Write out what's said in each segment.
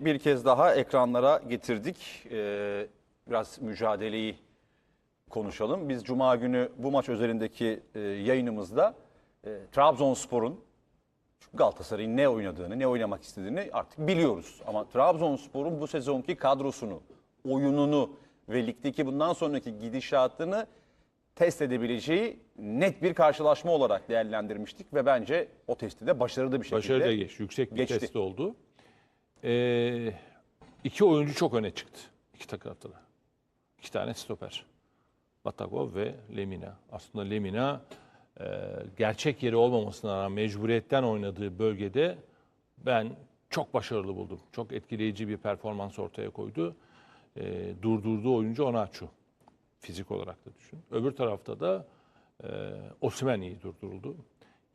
Bir kez daha ekranlara getirdik. Ee, biraz mücadeleyi konuşalım. Biz Cuma günü bu maç özelindeki e, yayınımızda e, Trabzonspor'un Galatasaray'ın ne oynadığını, ne oynamak istediğini artık biliyoruz. Ama Trabzonspor'un bu sezonki kadrosunu, oyununu ve ligdeki bundan sonraki gidişatını test edebileceği net bir karşılaşma olarak değerlendirmiştik ve bence o testi de başarılı bir şekilde Başarıyla geçti. Yüksek bir geçti. test oldu. Ee, iki oyuncu çok öne çıktı. İki tarafta da. İki tane stoper. Batagov ve Lemina. Aslında Lemina e, gerçek yeri olmamasına rağmen mecburiyetten oynadığı bölgede ben çok başarılı buldum. Çok etkileyici bir performans ortaya koydu. E, durdurduğu oyuncu Onaçu. Fizik olarak da düşün. Öbür tarafta da e, Osimhen iyi durduruldu.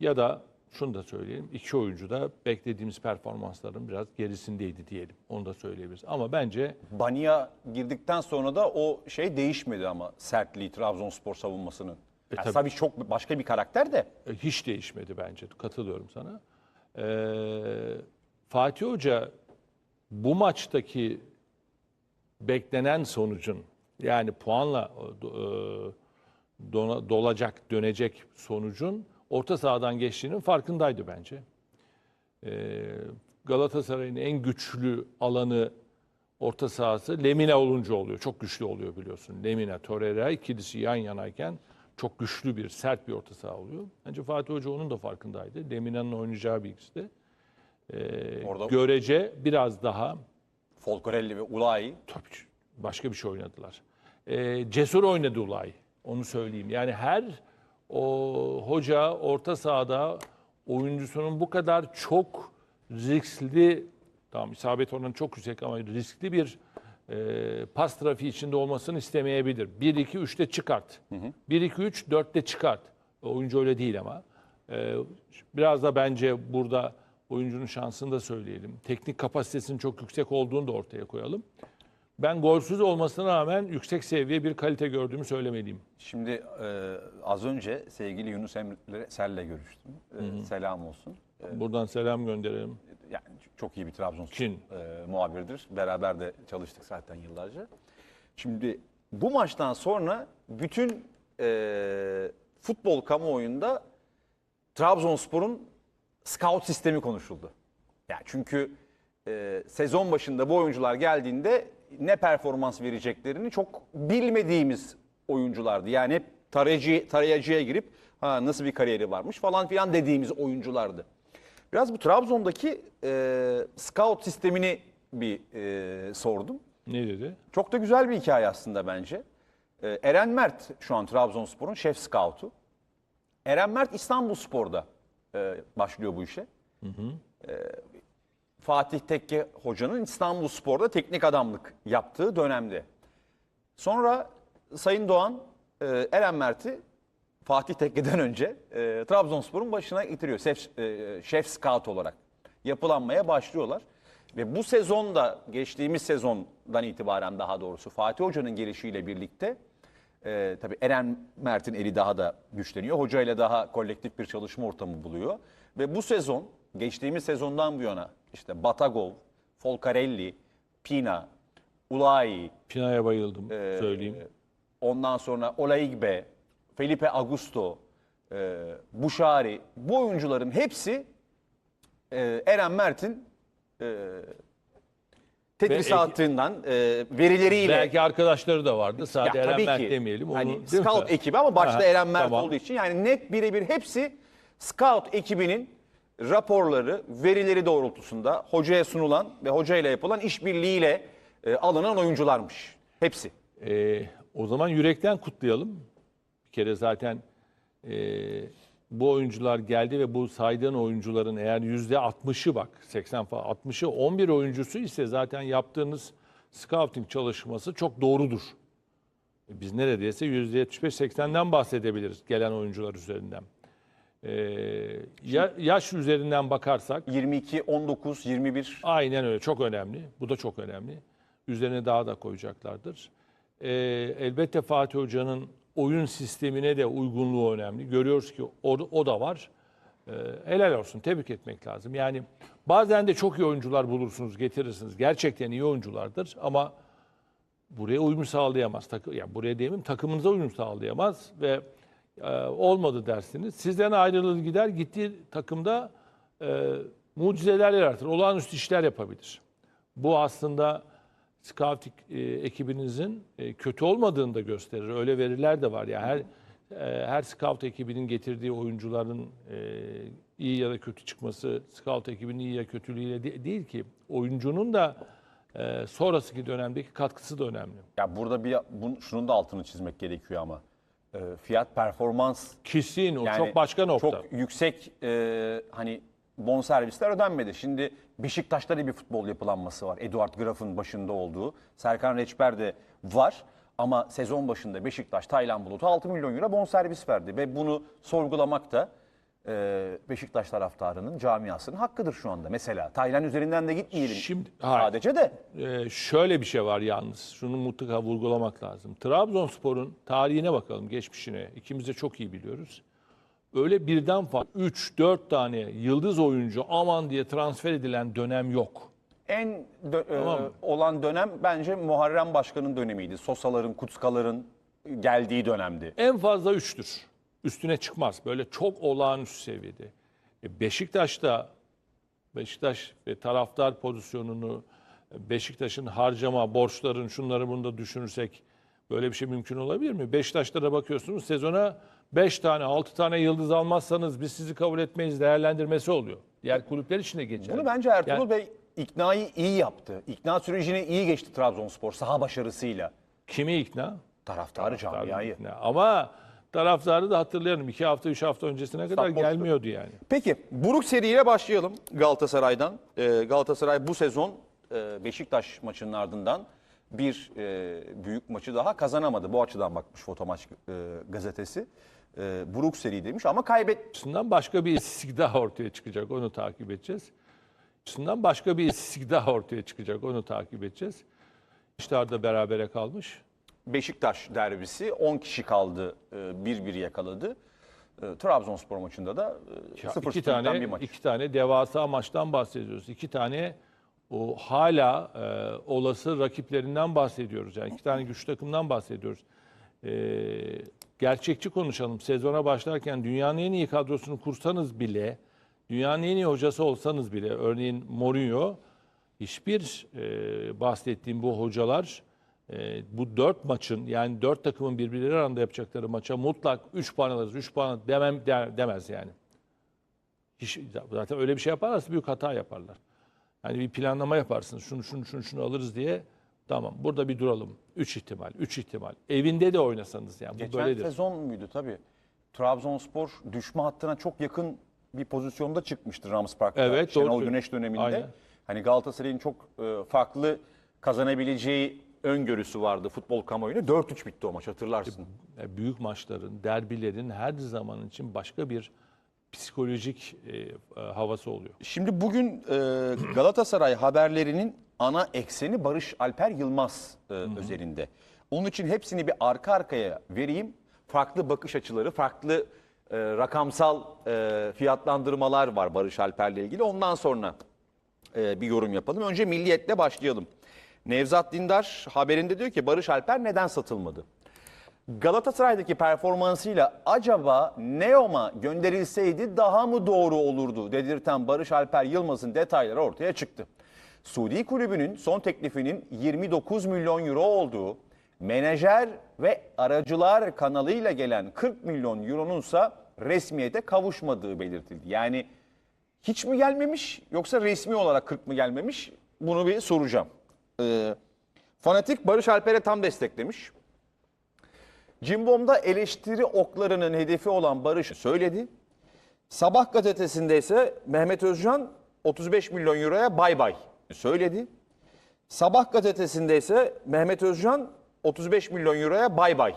Ya da şunu da söyleyelim. iki oyuncu da beklediğimiz performansların biraz gerisindeydi diyelim. Onu da söyleyebiliriz. Ama bence Banya girdikten sonra da o şey değişmedi ama sertliği Trabzonspor savunmasının. Yani tabii. tabii çok başka bir karakter de. E, hiç değişmedi bence. Katılıyorum sana. Ee, Fatih Hoca bu maçtaki beklenen sonucun yani puanla e, e, dona- dolacak, dönecek sonucun orta sahadan geçtiğinin farkındaydı bence. Ee, Galatasaray'ın en güçlü alanı orta sahası Lemina olunca oluyor. Çok güçlü oluyor biliyorsun. Lemina, Torreira ikilisi yan yanayken çok güçlü bir, sert bir orta saha oluyor. Bence Fatih Hoca onun da farkındaydı. Lemina'nın oynayacağı bir ikisi de. Ee, Orada- görece biraz daha Folcorelli ve Ulay tabii başka bir şey oynadılar. Ee, cesur oynadı Ulay. Onu söyleyeyim. Yani her o hoca orta sahada oyuncusunun bu kadar çok riskli tamam isabet oranı çok yüksek ama riskli bir e, pas trafiği içinde olmasını istemeyebilir. 1-2-3'te çıkart. 1-2-3 4'te çıkart. Oyuncu öyle değil ama. Ee, biraz da bence burada oyuncunun şansını da söyleyelim. Teknik kapasitesinin çok yüksek olduğunu da ortaya koyalım. Ben golsüz olmasına rağmen yüksek seviye bir kalite gördüğümü söylemeliyim. Şimdi e, az önce sevgili Yunus Emre Sel'le görüştüm. E, selam olsun. E, Buradan selam gönderelim. yani çok iyi bir Trabzonspor e, muhabiridir. Beraber de çalıştık zaten yıllarca. Şimdi bu maçtan sonra bütün e, futbol kamuoyunda Trabzonspor'un scout sistemi konuşuldu. Yani çünkü e, sezon başında bu oyuncular geldiğinde ne performans vereceklerini çok bilmediğimiz oyunculardı. Yani hep tarayıcı, tarayıcıya girip ha, nasıl bir kariyeri varmış falan filan dediğimiz oyunculardı. Biraz bu Trabzon'daki e, scout sistemini bir e, sordum. Ne dedi? Çok da güzel bir hikaye aslında bence. Ee, Eren Mert şu an Trabzonspor'un şef scoutu. Eren Mert İstanbulspor'da e, başlıyor bu işe. Ee, Fatih Tekke hocanın İstanbulspor'da teknik adamlık yaptığı dönemde. Sonra Sayın Doğan e, Eren Mert'i Fatih Tekke'den önce e, Trabzonspor'un başına getiriyor. Şef, e, şef scout olarak. Yapılanmaya başlıyorlar. Ve bu sezonda geçtiğimiz sezondan itibaren daha doğrusu Fatih Hoca'nın gelişiyle birlikte e, tabii Eren Mert'in eli daha da güçleniyor. Hoca ile daha kolektif bir çalışma ortamı buluyor. Ve bu sezon geçtiğimiz sezondan bu yana işte Batagov, Folcarelli, Pina, Ulai, Pina'ya bayıldım Ee, söyleyeyim. Ondan sonra Olaigbe, Felipe Augusto, e, Buşari bu oyuncuların hepsi e, Eren Mert'in e, Ve tedrisatından, e, verileriyle Belki arkadaşları da vardı. Sadece ya Eren Mert ki. demeyelim. Onu, Hani değil mi? scout ekibi ama başta Aha, Eren Mert tamam. olduğu için yani net birebir hepsi scout ekibinin raporları, verileri doğrultusunda hocaya sunulan ve hocayla yapılan işbirliğiyle e, alınan oyuncularmış. Hepsi. Ee, o zaman yürekten kutlayalım. Bir kere zaten e, bu oyuncular geldi ve bu saydığın oyuncuların eğer yüzde 60'ı bak 80 falan 60'ı 11 oyuncusu ise zaten yaptığınız scouting çalışması çok doğrudur. E, Biz neredeyse yüzde 75-80'den bahsedebiliriz gelen oyuncular üzerinden. Ee, ya- yaş üzerinden bakarsak 22, 19, 21 Aynen öyle. Çok önemli. Bu da çok önemli. Üzerine daha da koyacaklardır. Ee, elbette Fatih Hoca'nın oyun sistemine de uygunluğu önemli. Görüyoruz ki o, o da var. Ee, helal olsun, tebrik etmek lazım. Yani bazen de çok iyi oyuncular bulursunuz, getirirsiniz. Gerçekten iyi oyunculardır ama buraya uyum sağlayamaz. Takı, yani buraya demeyeyim takımınıza uyum sağlayamaz ve e, olmadı dersiniz. Sizden ayrılır gider gittiği takımda e, mucizeler yaratır. Olağanüstü işler yapabilir. Bu aslında scouting e, ekibinizin e, kötü olmadığını da gösterir. Öyle veriler de var. Yani her e, her scout ekibinin getirdiği oyuncuların e, iyi ya da kötü çıkması scout ekibinin iyi ya kötülüğüyle de- değil ki. Oyuncunun da e, sonrasındaki dönemdeki katkısı da önemli. Ya burada bir bunun, şunun da altını çizmek gerekiyor ama. Ee, fiyat performans Kesin o Yani çok başka nokta. Çok yüksek e, hani bonservisler ödenmedi. Şimdi Beşiktaş'ta da bir futbol yapılanması var. Eduard Graf'ın başında olduğu. Serkan Reçber de var. Ama sezon başında Beşiktaş Taylan Bulut'a 6 milyon euro bonservis verdi. Ve bunu sorgulamak da e, Beşiktaş taraftarının camiasının hakkıdır şu anda. Mesela Taylan üzerinden de gitmeyelim Şimdi- hayır. sadece de. Ee, şöyle bir şey var yalnız. Şunu mutlaka vurgulamak lazım. Trabzonspor'un tarihine bakalım, geçmişine. İkimiz de çok iyi biliyoruz. Öyle birden fazla 3-4 tane yıldız oyuncu aman diye transfer edilen dönem yok. En dö- e, Tamam. olan dönem bence Muharrem Başkan'ın dönemiydi. Sosaların, Kutskaların geldiği dönemdi. En fazla 3'tür. Üstüne çıkmaz. Böyle çok olağanüstü seviyede. Beşiktaş'ta Beşiktaş ve taraftar pozisyonunu e, Beşiktaş'ın harcama, borçların şunları bunu da düşünürsek böyle bir şey mümkün olabilir mi? Beşiktaş'ta da bakıyorsunuz sezona 5 tane 6 tane yıldız almazsanız biz sizi kabul etmeyiz değerlendirmesi oluyor. Diğer kulüpler için de geçerli. Bunu bence Ertuğrul Yani- Bey iknayı iyi yaptı. İkna sürecini iyi geçti Trabzonspor saha başarısıyla. Kimi ikna? Taraftarı camiayı. ikna. Ama taraftarı da hatırlayalım. 2 hafta 3 hafta öncesine kadar boştu. gelmiyordu yani. Peki Buruk seriyle başlayalım Galatasaray'dan. Ee, Galatasaray bu sezon e, Beşiktaş maçının ardından bir e, büyük maçı daha kazanamadı. Bu açıdan bakmış Fotomaç e, gazetesi. E, Buruk seri demiş ama kaybet açısından başka bir istatistik daha ortaya çıkacak. Onu takip edeceğiz. Açısından başka bir istatistik daha ortaya çıkacak. Onu takip edeceğiz. İşler berabere kalmış. Beşiktaş derbisi 10 kişi kaldı. 1-1 yakaladı. E, Trabzonspor maçında da e, Ya 0 iki tane bir maç. iki tane devasa maçtan bahsediyoruz. İki tane o hala e, olası rakiplerinden bahsediyoruz. Yani iki tane güçlü takımdan bahsediyoruz. E, gerçekçi konuşalım. Sezona başlarken dünyanın en iyi kadrosunu kursanız bile, dünyanın en iyi hocası olsanız bile, örneğin Mourinho, hiçbir e, bahsettiğim bu hocalar e, bu dört maçın yani dört takımın birbirleri arasında yapacakları maça mutlak 3 puan alırız, 3 puan demem der- demez yani. Hiç, zaten öyle bir şey yaparlarsa büyük hata yaparlar. Yani bir planlama yaparsınız. Şunu şunu şunu şunu alırız diye. Tamam burada bir duralım. 3 ihtimal, 3 ihtimal. Evinde de oynasanız yani bu Geçen böyledir. sezon muydu tabii. Trabzonspor düşme hattına çok yakın bir pozisyonda çıkmıştı Rams Park'ta. Evet, Şenol doğru Güneş döneminde. Aynen. Hani Galatasaray'ın çok e, farklı kazanabileceği öngörüsü vardı futbol kamuoyuna. 4-3 bitti o maç hatırlarsın. Yani büyük maçların, derbilerin her zaman için başka bir psikolojik e, e, havası oluyor. Şimdi bugün e, Galatasaray haberlerinin ana ekseni Barış Alper Yılmaz e, üzerinde. Onun için hepsini bir arka arkaya vereyim. Farklı bakış açıları, farklı e, rakamsal e, fiyatlandırmalar var Barış Alper'le ilgili. Ondan sonra e, bir yorum yapalım. Önce Milliyet'le başlayalım. Nevzat Dindar haberinde diyor ki Barış Alper neden satılmadı? Galatasaray'daki performansıyla acaba Neom'a gönderilseydi daha mı doğru olurdu dedirten Barış Alper Yılmaz'ın detayları ortaya çıktı. Suudi kulübünün son teklifinin 29 milyon euro olduğu, menajer ve aracılar kanalıyla gelen 40 milyon euronunsa resmiyete kavuşmadığı belirtildi. Yani hiç mi gelmemiş yoksa resmi olarak 40 mı gelmemiş? Bunu bir soracağım. Ee, Fanatik Barış Alper'e tam desteklemiş. Cimbom'da eleştiri oklarının hedefi olan Barış söyledi. Sabah gazetesinde ise Mehmet Özcan 35 milyon euroya bay bay söyledi. Sabah gazetesinde ise Mehmet Özcan 35 milyon euroya bay bay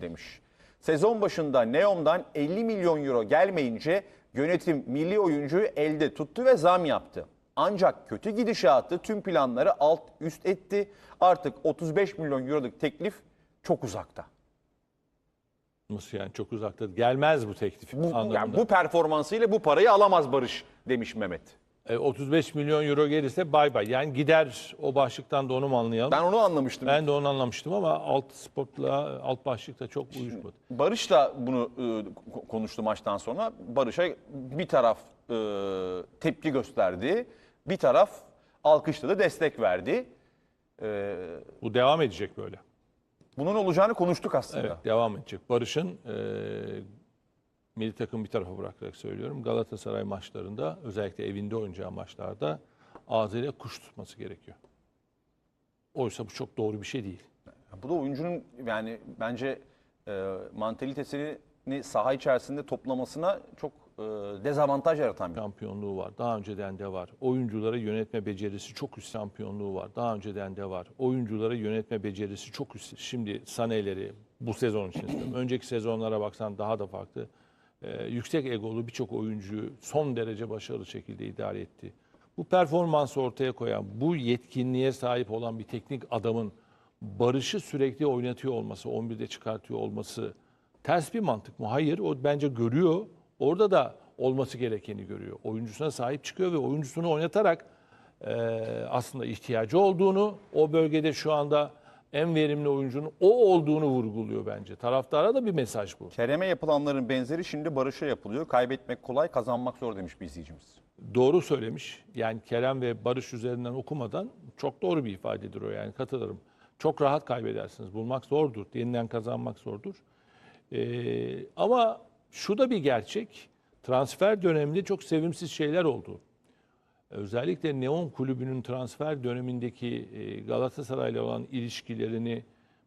demiş. Sezon başında Neom'dan 50 milyon euro gelmeyince yönetim milli oyuncuyu elde tuttu ve zam yaptı. Ancak kötü gidişatı tüm planları alt üst etti. Artık 35 milyon euroluk teklif çok uzakta. Nasıl yani çok uzakta gelmez bu teklif Bu, anlamında. yani bu performansıyla bu parayı alamaz Barış demiş Mehmet. E, 35 milyon euro gelirse bay bay. Yani gider o başlıktan da onu mu anlayalım? Ben, Ben onu anlamıştım. de onu anlamıştım ama alt sportla alt başlıkta çok uyuşmadı. Barış da bunu e, ko- konuştu maçtan sonra. Barış'a bir taraf e, tepki gösterdi, bir taraf alkışladı, destek verdi. E, Bu devam edecek böyle. bunun olacağını konuştuk aslında. Evet devam edecek. Barış'ın e, milli takım bir tarafa bırakarak söylüyorum. Galatasaray maçlarında özellikle evinde oynayacağı maçlarda ağzıyla kuş tutması gerekiyor. Oysa bu çok doğru bir şey değil. Bu da oyuncunun yani bence e, mantalitesini saha içerisinde toplamasına çok dezavantaj yaratan bir şampiyonluğu var. Daha önceden de var. Oyunculara yönetme becerisi çok üst şampiyonluğu var. Daha önceden de var. Oyunculara yönetme becerisi çok üst. Şimdi Sane'leri bu sezon için. Önceki sezonlara baksan daha da farklı. Ee, yüksek egolu birçok oyuncuyu son derece başarılı şekilde idare etti. Bu performansı ortaya koyan, bu yetkinliğe sahip olan bir teknik adamın Barış'ı sürekli oynatıyor olması, 11'de çıkartıyor olması ters bir mantık mı? Hayır, o bence görüyor. Orada da olması gerekeni görüyor. Oyuncusuna sahip çıkıyor ve oyuncusunu oynatarak e, aslında ihtiyacı olduğunu, o bölgede şu anda en verimli oyuncunun o olduğunu vurguluyor bence. Taraftara da bir mesaj bu. Kerem'e yapılanların benzeri şimdi Barış'a yapılıyor. Kaybetmek kolay, kazanmak zor demiş bir izleyicimiz. Doğru söylemiş. Yani Kerem ve Barış üzerinden okumadan çok doğru bir ifadedir o yani katılırım. Çok rahat kaybedersiniz. Bulmak zordur. Yeniden kazanmak zordur. Ee, ama şu da bir gerçek. Transfer döneminde çok sevimsiz şeyler oldu. Özellikle Neon Kulübü'nün transfer dönemindeki e, Galatasaray'la olan ilişkilerini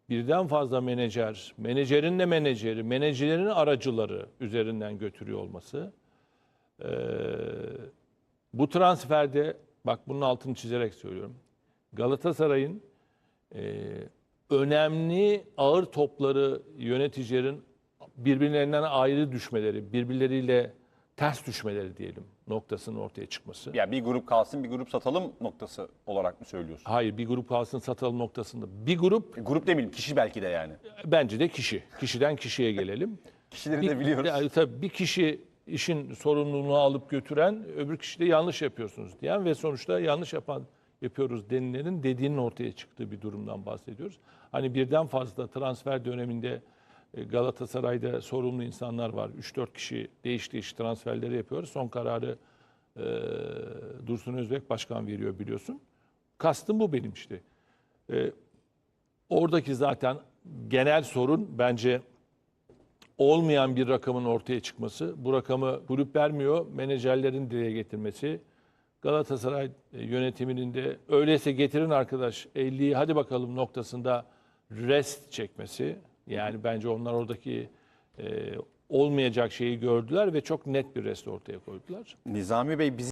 birden fazla menajer, menajerin de menajeri, menajerin aracıları üzerinden götürüyor olması. Ee, bu transferde bak bunun altını çizerek söylüyorum. Galatasaray'ın e, önemli ağır topları yöneticilerin birbirlerinden ayrı düşmeleri, birbirleriyle ters düşmeleri diyelim noktasının ortaya çıkması. Ya bir grup kalsın, bir grup satalım noktası olarak mı söylüyorsun? Hayır bir grup kalsın satalım noktasında. Bir grup E, Grup demeyelim, kişi belki de yani. bence de kişi. Kişiden kişiye gelelim. Kişileri Bir- de biliyoruz. Yani tabii bir kişi işin sorumluluğunu alıp götüren, öbür kişi de yanlış yapıyorsunuz diyen ve sonuçta yanlış yapan yapıyoruz denilenin dediğinin ortaya çıktığı bir durumdan bahsediyoruz. Hani birden fazla transfer döneminde Galatasaray'da sorumlu insanlar var. 3-4 kişi değiş değiş transferleri yapıyoruz. Son kararı e, Dursun Özbek Başkan veriyor biliyorsun. Kastım bu benim işte. E, oradaki zaten genel sorun bence olmayan bir rakamın ortaya çıkması, bu rakamı kulüp vermiyor, menajerlerin dile getirmesi, Galatasaray e, yönetiminin de öyleyse getirin arkadaş 50'yi hadi bakalım noktasında rest çekmesi. Yani bence onlar oradaki e, olmayacak şeyi gördüler ve çok net bir rest ortaya koydular. Nizami Bey bizi